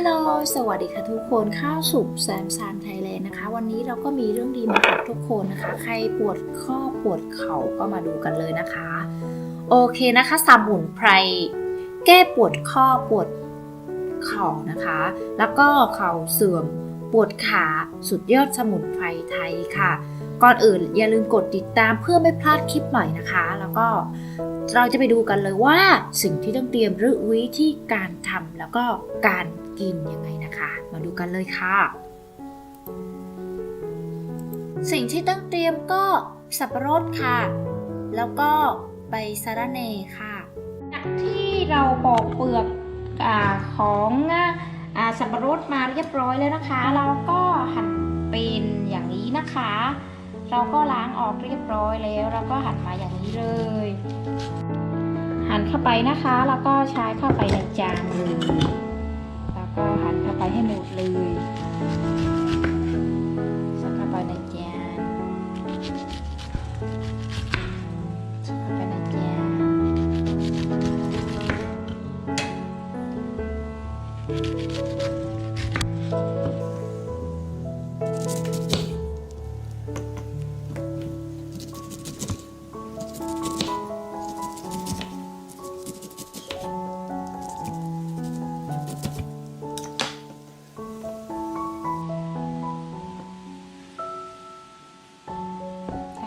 ลโหลสวัสดีค่ะทุกคนข้าวสู่แซมซานไทยแลนด์นะคะ วันนี้เราก็มีเรื่องดีมาฝากทุกคนนะคะ ใครปวดข้อปวดเข่าก็มาดูกันเลยนะคะ โอเคนะคะสมุนไพรแก้ปวดข้อปวดเข่านะคะ แล้วก็เข่าเสื่อมปวดขาสุดยอดสมุนไพรไทยค่ะ ก่อนอื่นอย่าลืมกดติดตามเพื่อไม่พลาดคลิปใหม่นะคะ แล้วก็ เราจะไปดูกันเลยว่าสิ่งที่ต้องเตรียมหรือวิธีการทำแล้วก็การกินยังไงนะคะ มาดูกันเลยค่ะ สิ่งที่ต้องเตรียมก็สับปะรดค่ะ แล้วก็ใบสะระเนค่ะจากที่เราปอกเปลือกอของอสับปะรดมาเรียบร้อยแล้วนะคะ เราก็หั่นเป็นอย่างนี้นะคะ เราก็ล้างออกเรียบร้อยแล้ว เราก็หั่นมาอย่างนี้เลย หั่นเข้าไปนะคะ แล้วก็ใช้เข้าไปในจานเลยแล้วก็หั่นเข้าไปให้หมดเลยใส่เข้าไปในจานใส่เข้าไปในจาน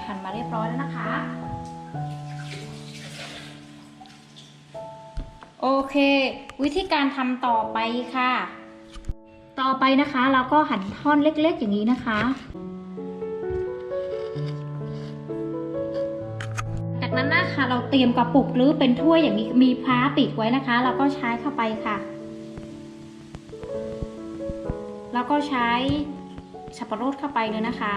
หั่นมาเรียบร้อยแล้วนะคะ โอเค วิธีการทำต่อไปค่ะ ต่อไปนะคะเราก็หั่นท่อนเล็กๆอย่างนี้นะคะจากนั้นนะคะเราเตรียมกระปุกหรือเป็นถ้วยอย่างนี้มีพลาปิดไว้นะคะ เราก็ใช้เข้าไปค่ะ แล้วก็ใช้สับปะรดเข้าไปเลยนะคะ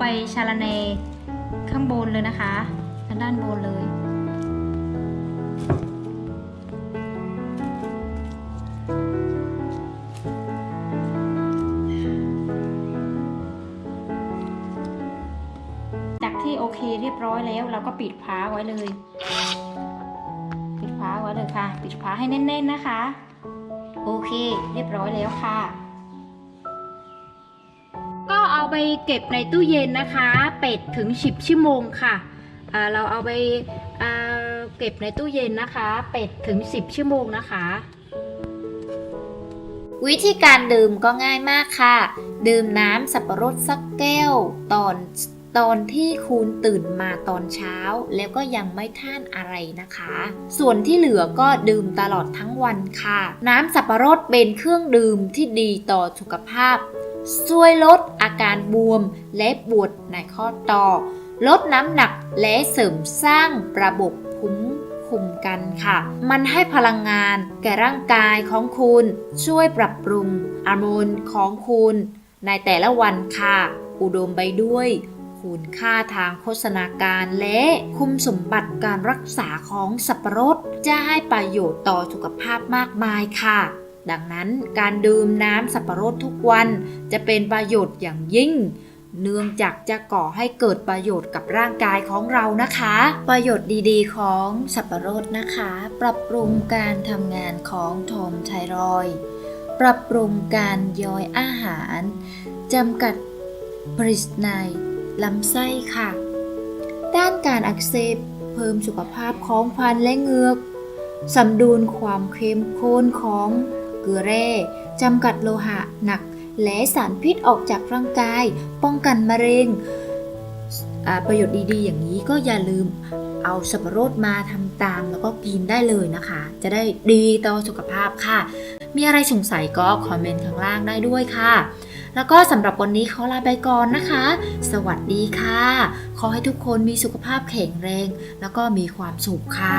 ไปชาลาเนข้างบนเลยนะคะทางด้านบนเลยจากที่โอเคเรียบร้อยแล้ว เราก็ปิดฝาไว้เลย ปิดฝาไว้เลยค่ะ ปิดฝาให้แน่นๆนะคะ โอเค เรียบร้อยแล้วค่ะ ไปเก็บในตู้เย็นนะคะ เป็ดถึง 10 ชั่วโมงค่ะเราเอาไปอ่าเก็บในตู้เย็นนะคะ เป็ดถึง 10 ชั่วโมงนะคะ วิธีการดื่มก็ง่ายมากค่ะ ดื่มน้ำสับปะรดสักแก้วตอนตอนที่คุณตื่นมาตอนเช้า แล้วก็ยังไม่ท่านอะไรนะคะ ส่วนที่เหลือก็ดื่มตลอดทั้งวันค่ะ น้ำสับปะรดเป็นเครื่องดื่มที่ดีต่อสุขภาพ ช่วยลดอาการบวมและปวดในข้อต่อ ลดน้ำหนักและเสริมสร้างระบบภูมิคุ้มกันค่ะ มันให้พลังงานแก่ร่างกายของคุณ ช่วยปรับปรุงฮอร์โมนของคุณ ในแต่ละวันค่ะ อุดมไปด้วยคุณค่าทางโภชนาการและคุมสมบัติการรักษาของสับปะรด จะให้ประโยชน์ต่อสุขภาพมากมายค่ะ ดังนั้นการดื่มน้ำสับปะรดทุกวันจะเป็นประโยชน์อย่างยิ่ง เนื่องจากจะก่อให้เกิดประโยชน์กับร่างกายของเรานะคะ ประโยชน์ดีๆ ของสับปะรดนะคะ ปรับปรุงการทำงานของโทมไทรอยปรับปรุงการย่อยอาหารจำกัดปริสในลำไส้ค่ะ ด้านการอักเสบเพิ่มสุขภาพของฟันและเหงือกสมดุลความเข้มข้นของ เกลือแร่จำกัดโลหะหนัก และสารพิษออกจากร่างกาย ป้องกันมะเร็ง ประโยชน์ดีๆ อย่างนี้ก็อย่าลืมเอาสับปะรดมาทำตามแล้วก็กินได้เลยนะคะ จะได้ดีต่อสุขภาพค่ะ มีอะไรสงสัยก็คอมเมนต์ข้างล่างได้ด้วยค่ะ แล้วก็สำหรับวันนี้ขอลาไปก่อนนะคะ สวัสดีค่ะ ขอให้ทุกคนมีสุขภาพแข็งแรง แล้วก็มีความสุขค่ะ